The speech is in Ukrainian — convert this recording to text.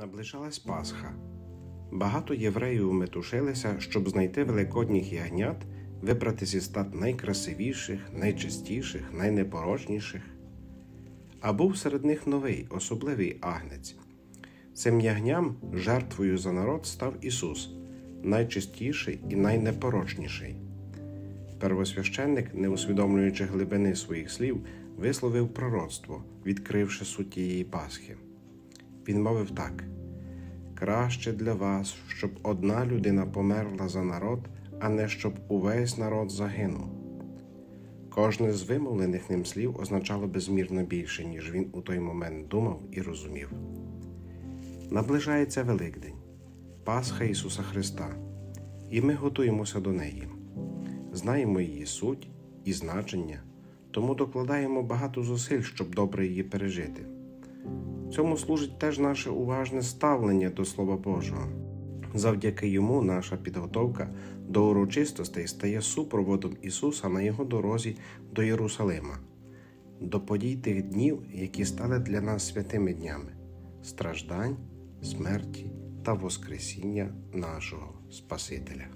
Наближалась Пасха. Багато євреїв метушилися, щоб знайти великодніх ягнят, вибрати зі стат найкрасивіших, найчистіших, найнепорочніших. А був серед них новий, особливий агнець. Цим ягням жертвою за народ став Ісус, найчистіший і найнепорочніший. Первосвященник, не усвідомлюючи глибини своїх слів, висловив пророцтво, відкривши суть тієї Пасхи. Він мовив так: краще для вас, щоб одна людина померла за народ, а не щоб увесь народ загинув. Кожне з вимовлених ним слів означало безмірно більше, ніж він у той момент думав і розумів. Наближається Великдень, Пасха Ісуса Христа, і ми готуємося до неї. Знаємо її суть і значення, тому докладаємо багато зусиль, щоб добре її пережити. Цьому служить теж наше уважне ставлення до Слова Божого. Завдяки йому наша підготовка до урочистостей стає супроводом Ісуса на Його дорозі до Єрусалима, до подій тих днів, які стали для нас святими днями страждань, смерті та Воскресіння нашого Спасителя.